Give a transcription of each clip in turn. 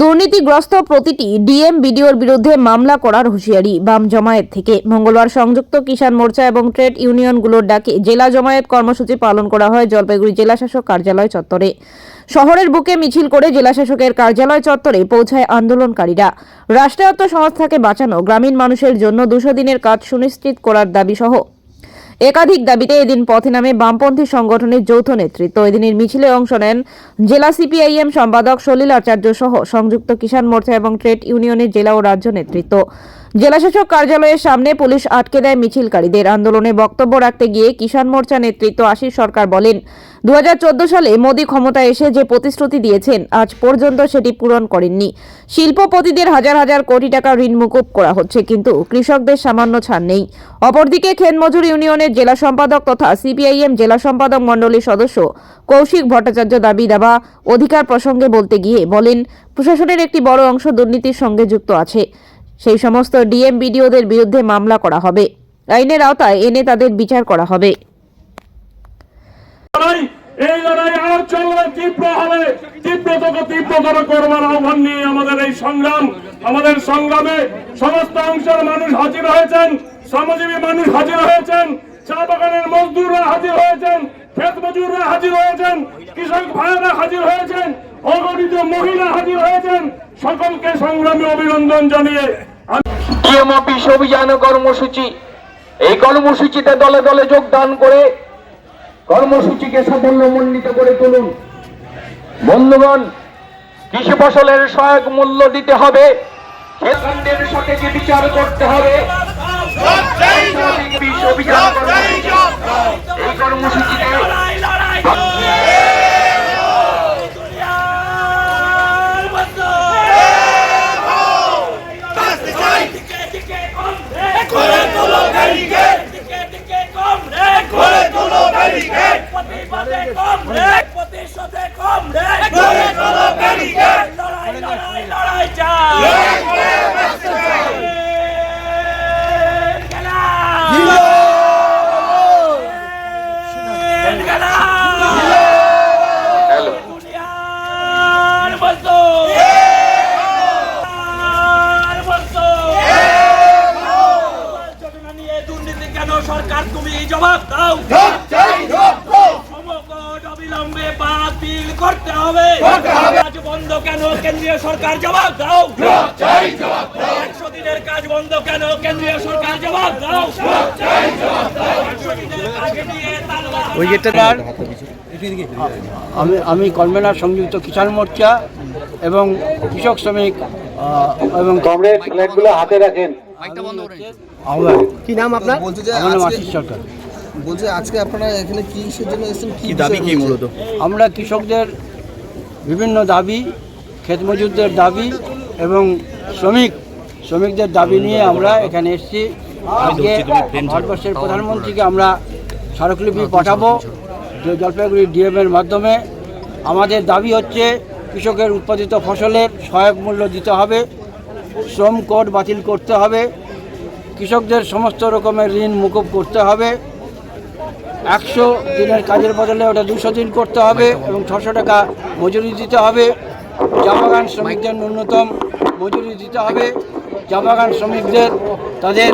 দুর্নীতিগ্রস্ত প্রতিটি ডিএম বিডিওর বিরুদ্ধে মামলা করার হুঁশিয়ারি বাম জমায়েত থেকে। মঙ্গলবার সংযুক্ত কিষাণ মোর্চা এবং ট্রেড ইউনিয়নগুলোর ডাকে জেলা জমায়েত কর্মসূচি পালন করা হয় জলপাইগুড়ি জেলাশাসক কার্যালয় চত্বরে। শহরের বুকে মিছিল করে জেলাশাসকের কার্যালয় চত্বরে পৌঁছায় আন্দোলনকারীরা। রাষ্ট্রায়ত্ত সংস্থাকে বাঁচানো, গ্রামীণ মানুষের জন্য দুশো দিনের কাজ সুনিশ্চিত করার দাবি সহ একাধিক দাবিতে এদিন পথে নামে বামপন্থী সংগঠনের যৌথ নেতৃত্ব। এদিনের মিছিলে অংশ নেন জেলা সিপিআইএম সম্পাদক সলিল আচার্য সহ সংযুক্ত কিষাণ মোর্চা এবং ট্রেড ইউনিয়নের জেলা ও রাজ্য নেতৃত্ব। জেলাশাসক কার্যালয়ের সামনে পুলিশ আটকে দেয় মিছিলকারীদের। আন্দোলনে বক্তব্য রাখতে গিয়ে কিষাণ মোর্চা নেতৃত্ব আশিস সরকার বলেন দু হাজার চোদ্দ সালে মোদী ক্ষমতায় এসে যে প্রতিশ্রুতি দিয়েছেন, আজ পর্যন্ত সেটি পূরণ করেননি। শিল্পপতিদের হাজার হাজার কোটি টাকা ঋণ মুকুব করা হচ্ছে, কিন্তু কৃষকদের সামান্য ছাড় নেই। অপরদিকে খেতমজুর ইউনিয়নের জেলা সম্পাদক তথা সিপিআইএম জেলা সম্পাদক মণ্ডলীর সদস্য কৌশিক ভট্টাচার্য দাবি দাবা অধিকার প্রসঙ্গে বলতে গিয়ে বলেন, প্রশাসনের একটি বড় অংশ দুর্নীতির সঙ্গে যুক্ত আছে। সেই সমস্ত ডিএম বিডিওদের বিরুদ্ধে মামলা করা হবে। আইনের আওতায় এনে তাদের বিচার করা হবে। এই লড়াই আর চলবে তীব্র হবে তীব্রতম তীব্রতর করবার আহ্বান নিয়ে আমাদের এই সংগ্রাম, আমাদের সংগ্রামে সমস্ত অংশের মানুষ হাজির হয়েছেন, শ্রমজীবী মানুষ হাজির হয়েছেন, চা বাগানের মজদুররা হাজির হয়েছেন, ক্ষেত মজুররা হাজির হয়েছেন, কৃষক ভাইয়েরা হাজির হয়েছেন, অগণিত মহিলা হাজির হয়েছেন সকলকে সংগ্রামে অভিনন্দন জানিয়ে অফিস অভিযান কর্মসূচি। এই কর্মসূচিতে দলে দলে যোগদান করে কর্মসূচিকে সাফল্যমণ্ডিত করে তুলুন। বন্ধুগণ কৃষি ফসলের সহায়ক মূল্য দিতে হবে। খেতকাণ্ডের সঠিক বিচার করতে হবে। এই কর্মসূচিতে সরকার? তুমি জবাব দাও। অবিলম্বে বাতিল করতে হবে। কাজ বন্ধ কেন? কেন্দ্রীয় সরকার জবাব দাও। একশো দিনের কাজ বন্ধ কেন? কেন্দ্রীয় সরকার জবাব দাও একশো দিনের কাজ নিয়ে তালবা আমি আমি কনভেনার সংযুক্ত কিষাণ মোর্চা এবং কৃষক শ্রমিক এবং কমরেড ফ্ল্যাগগুলো হাতে রাখেন। কি নাম আপনার? আশিস সরকার। বলছে আজকে আপনারা এখানে কি কিসের জন্য এসেছেন? কি দাবি কি মূলত? আমরা কৃষকদের বিভিন্ন দাবি ক্ষেত মজুরদের দাবি এবং শ্রমিক শ্রমিকদের দাবি নিয়ে আমরা এখানে এসেছি। আজকে ভারতবর্ষের প্রধানমন্ত্রীকে আমরা স্মারকলিপি পাঠাবো। জলপাইগুড়ি ডিএমের মাধ্যমে। আমাদের দাবি হচ্ছে, কৃষকের উৎপাদিত ফসলের সহায়ক মূল্য দিতে হবে, শ্রম কোড বাতিল করতে হবে, কৃষকদের সমস্ত রকমের ঋণ মুকুব করতে হবে, একশো দিনের কাজের বদলে ওটা দুশো দিন করতে হবে এবং ছশো টাকা মজুরি দিতে হবে জামাগান শ্রমিকদের ন্যূনতম মজুরি দিতে হবে জামাগান শ্রমিকদের তাদের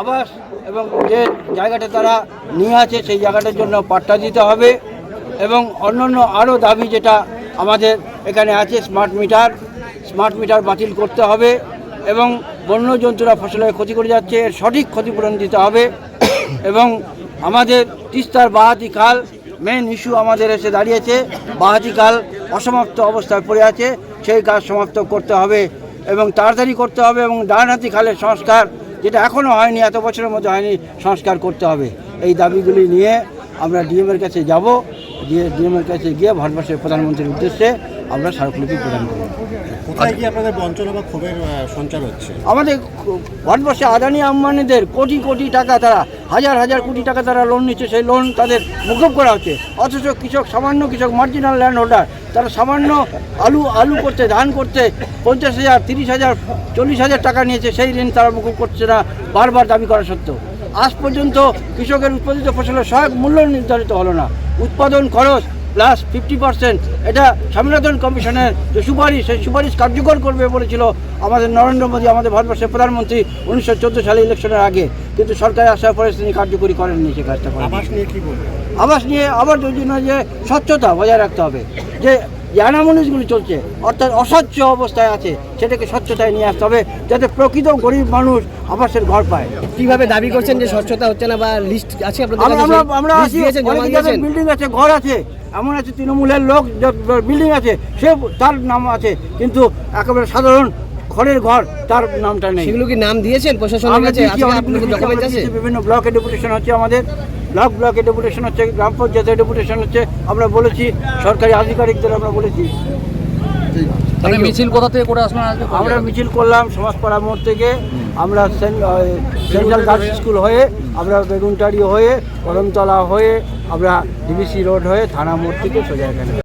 আবাস এবং যে জায়গাটা তারা নিয়ে আছে, সেই জায়গাটার জন্য পাট্টা দিতে হবে এবং অন্যান্য আরও দাবি যেটা আমাদের এখানে আছে স্মার্ট মিটার স্মার্ট মিটার বাতিল করতে হবে এবং বন্য জন্তুরা ফসলের ক্ষতি করে যাচ্ছে, এর সঠিক ক্ষতিপূরণ দিতে হবে এবং আমাদের তিস্তার বাহাতি খাল মেন ইস্যু আমাদের এসে দাঁড়িয়েছে, বাহাতি খাল অসমাপ্ত অবস্থায় পড়ে আছে, সেই কাজ সমাপ্ত করতে হবে এবং তাড়াতাড়ি করতে হবে এবং ডানহাতি খালের সংস্কার যেটা এখনও হয়নি, এত বছরের মধ্যে হয়নি সংস্কার করতে হবে। এই দাবিগুলি নিয়ে আমরা ডিএমের কাছে যাব। ডিএমের কাছে গিয়ে ভারতবর্ষের প্রধানমন্ত্রীর উদ্দেশ্যে আমরা স্মারকলিপি প্রদান করব কোথায় কি আপনাদের বঞ্চনা বা ক্ষোভের সঞ্চার হচ্ছে? আমাদের ভারতবর্ষে আদানি আম্বানিদের কোটি কোটি টাকা তারা হাজার হাজার কোটি টাকা তারা লোন নিচ্ছে সেই লোন তাদের মুকুব করা হচ্ছে। অথচ কৃষক সামান্য কৃষক মার্জিনাল ল্যান্ড হোল্ডার তারা সামান্য আলু আলু করতে ধান করতে পঞ্চাশ হাজার তিরিশ হাজার চল্লিশ হাজার টাকা নিয়েছে সেই ঋণ তারা মুকুব করছে না বারবার দাবি করা সত্ত্বেও। আজ পর্যন্ত কৃষকের উৎপাদিত ফসলের সহায়ক মূল্য নির্ধারিত হলো না। উৎপাদন খরচ প্লাস ফিফটি পার্সেন্ট এটা স্বামীনাথন কমিশনের যে সুপারিশ সেই সুপারিশ কার্যকর করবে বলেছিল আমাদের নরেন্দ্র মোদী আমাদের ভারতবর্ষের প্রধানমন্ত্রী উনিশশো চোদ্দ সালে ইলেকশনের আগে। কিন্তু সরকারে আসার পরে তিনি কার্যকরী করেননি সে কাজটা। আবাস নিয়ে কি আবাস নিয়ে আবার জন্য যে স্বচ্ছতা বজায় রাখতে হবে যে অ্যানামনিসগুলি চলছে অর্থাৎ অস্বচ্ছ অবস্থায় আছে সেটাকে স্বচ্ছতায় নিয়ে আসতে হবে যাতে প্রকৃত গরিব মানুষ আবাসের ঘর পায়। কীভাবে দাবি করছেন যে স্বচ্ছতা হচ্ছে না বা লিস্ট আছে আমরা আমরা আমরা আছি? বিল্ডিং আছে ঘর আছে। এমন আছে তৃণমূলের লোক বিল্ডিং আছে সে তার নাম আছে কিন্তু একেবারে সাধারণ ঘরের ঘর তার নামটা নেই। সেগুলো কি নাম দিয়েছেন প্রশাসনের কাছে? বিভিন্ন ব্লকে ডেপুটেশন হচ্ছে আমাদের ব্লক ব্লকে ডেপুটেশন হচ্ছে গ্রাম পঞ্চায়েতের ডেপুটেশন হচ্ছে আমরা বলেছি সরকারি আধিকারিকদের আমরা বলেছি। মানে মিছিল কোথা থেকে করে আসলেন আমরা মিছিল করলাম সমাজপাড়া মোড় থেকে। আমরা সেন- সেন্ট্রাল গার্লস স্কুল হয়ে আমরা বেগুনটারি হয়ে করমতলা হয়ে আমরা ডিবিসি রোড হয়ে থানা মোড় থেকে সোজা এখানে।